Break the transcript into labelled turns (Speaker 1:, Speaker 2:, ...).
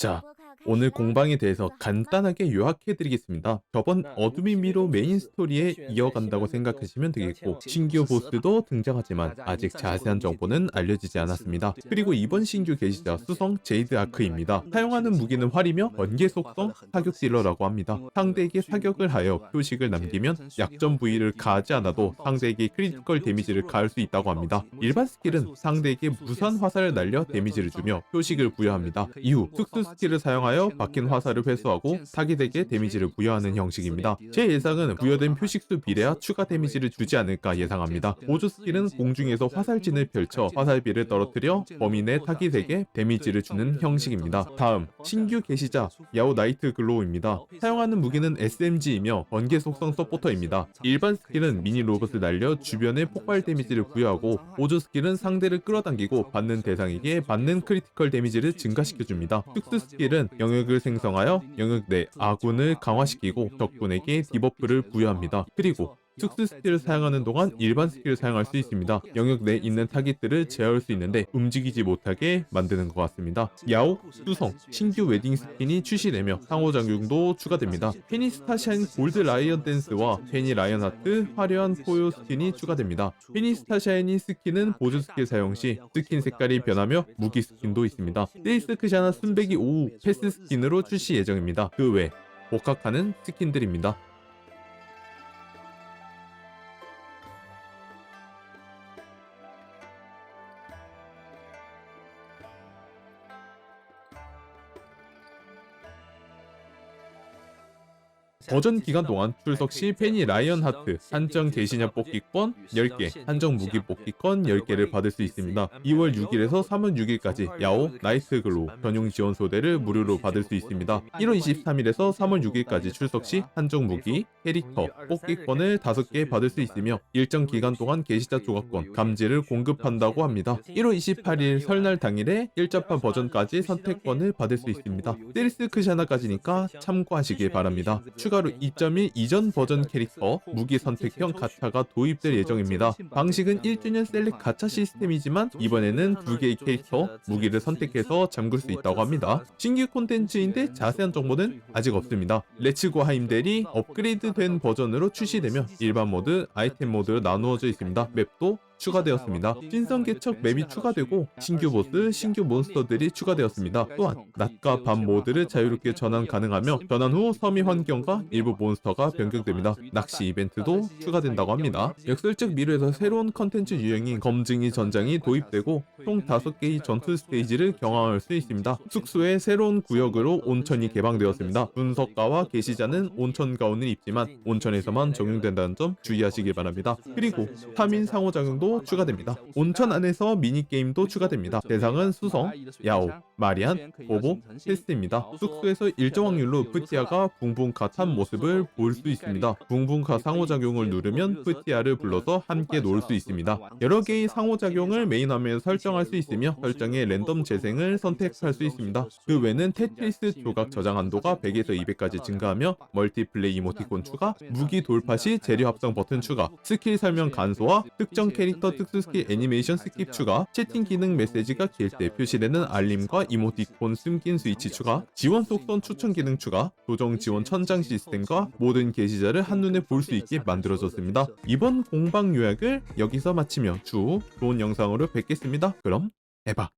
Speaker 1: 자, 오늘 공방에 대해서 간단하게 요약해 드리겠습니다. 저번 어둠의 미로 메인 스토리에 이어간다고 생각하시면 되겠고 신규 보스도 등장하지만 아직 자세한 정보는 알려지지 않았습니다. 그리고 이번 신규 게시자 수성 제이드 아크입니다. 사용하는 무기는 활이며 번개 속성 사격 딜러라고 합니다. 상대에게 사격을 하여 표식을 남기면 약점 부위를 가하지 않아도 상대에게 크리티컬 데미지를 가할 수 있다고 합니다. 일반 스킬은 상대에게 무선 화살을 날려 데미지를 주며 표식을 부여합니다. 이후 특수 스킬을 사용하여 박힌 화살을 회수하고 타깃에게 데미지를 부여하는 형식입니다. 제 예상은 부여된 표식수 비례와 추가 데미지를 주지 않을까 예상합니다. 보조 스킬은 공중에서 화살진을 펼쳐 화살비를 떨어뜨려 범위 내 타깃에게 데미지를 주는 형식입니다. 다음 신규 게시자 야오 나이트 글로우입니다. 사용하는 무기는 SMG이며 번개 속성 서포터입니다. 일반 스킬은 미니 로봇을 날려 주변에 폭발 데미지를 부여하고 보조 스킬은 상대를 끌어당기고 받는 대상에게 받는 크리티컬 데미지를 증가시켜줍니다. 특수 스킬은 영역을 생성하여 영역 내 아군을 강화시키고 적군에게 디버프를 부여합니다. 그리고 특수 스킬을 사용하는 동안 일반 스킬을 사용할 수 있습니다. 영역 내에 있는 타깃들을 제어할 수 있는데 움직이지 못하게 만드는 것 같습니다. 야오, 수성, 신규 웨딩 스킨이 출시되며 상호 작용도 추가됩니다. 페니스타샤인 골드 라이언 댄스와 페니 라이언 하트 화려한 포효 스킨이 추가됩니다. 페니스타샤인이 스킨은 보조 스킬 사용 시 스킨 색깔이 변하며 무기 스킨도 있습니다. 세이스 크샤나 순백이 오후 패스 스킨으로 출시 예정입니다. 그 외 복학하는 스킨들입니다. 버전 기간 동안 출석 시 페니 라이언 하트 한정 게시냐 뽑기권 10개, 한정 무기 뽑기권 10개를 받을 수 있습니다. 2월 6일에서 3월 6일까지 야오 나이트 글로 전용 지원 소대를 무료로 받을 수 있습니다. 1월 23일에서 3월 6일까지 출석 시 한정 무기, 캐릭터, 뽑기권을 5개 받을 수 있으며 일정 기간 동안 게시자 조각권, 감지를 공급한다고 합니다. 1월 28일 설날 당일에 일자판 버전까지 선택권을 받을 수 있습니다. 세리스 크샤나까지니까 참고하시길 바랍니다. 추 가로 2.1 이전 버전 캐릭터 무기 선택형 가차가 도입될 예정입니다. 방식은 1주년 셀렉 가차 시스템이지만 이번에는 두 개의 캐릭터 무기를 선택해서 잠글 수 있다고 합니다. 신규 콘텐츠인데 자세한 정보는 아직 없습니다. 레츠고 하임델이 업그레이드된 버전으로 출시되며 일반 모드, 아이템 모드로 나누어져 있습니다. 맵도 추가되었습니다. 신성 개척 맵이 추가되고 신규 보스, 신규 몬스터들이 추가되었습니다. 또한 낮과 밤 모드를 자유롭게 전환 가능하며 전환 후 섬의 환경과 일부 몬스터가 변경됩니다. 낚시 이벤트도 추가된다고 합니다. 역설적 미래에서 새로운 컨텐츠 유형인 검증이 전장이 도입되고 총 5개의 전투 스테이지를 경험할 수 있습니다. 숙소에 새로운 구역으로 온천이 개방되었습니다. 분석가와 게시자는 온천 가운을 입지만 온천에서만 적용된다는 점 주의하시길 바랍니다. 그리고 3인 상호 작용도 추가됩니다. 온천 안에서 미니게임도 추가됩니다. 대상은 수성, 야오, 마리안, 보보, 테스트입니다. 숙소에서 일정 확률로 프티아가 붕붕카 탄 모습을 볼 수 있습니다. 붕붕카 상호작용을 누르면 프티아를 불러서 함께 놀 수 있습니다. 여러 개의 상호작용을 메인 화면에 설정할 수 있으며 설정에 랜덤 재생을 선택할 수 있습니다. 그 외는 테트리스 조각 저장 한도가 100에서 200까지 증가하며 멀티플레이 이모티콘 추가, 무기 돌파 시 재료 합성 버튼 추가, 스킬 설명 간소화, 특정 캐릭터 특수 스킬 애니메이션 스킵 추가, 채팅 기능 메시지가 길 때 표시되는 알림과 이모티콘 숨긴 스위치 추가, 지원 속선 추천 기능 추가, 조정 지원 천장 시스템과 모든 게시자를 한눈에 볼 수 있게 만들어졌습니다. 이번 공방 요약을 여기서 마치며 추후 좋은 영상으로 뵙겠습니다. 그럼 에바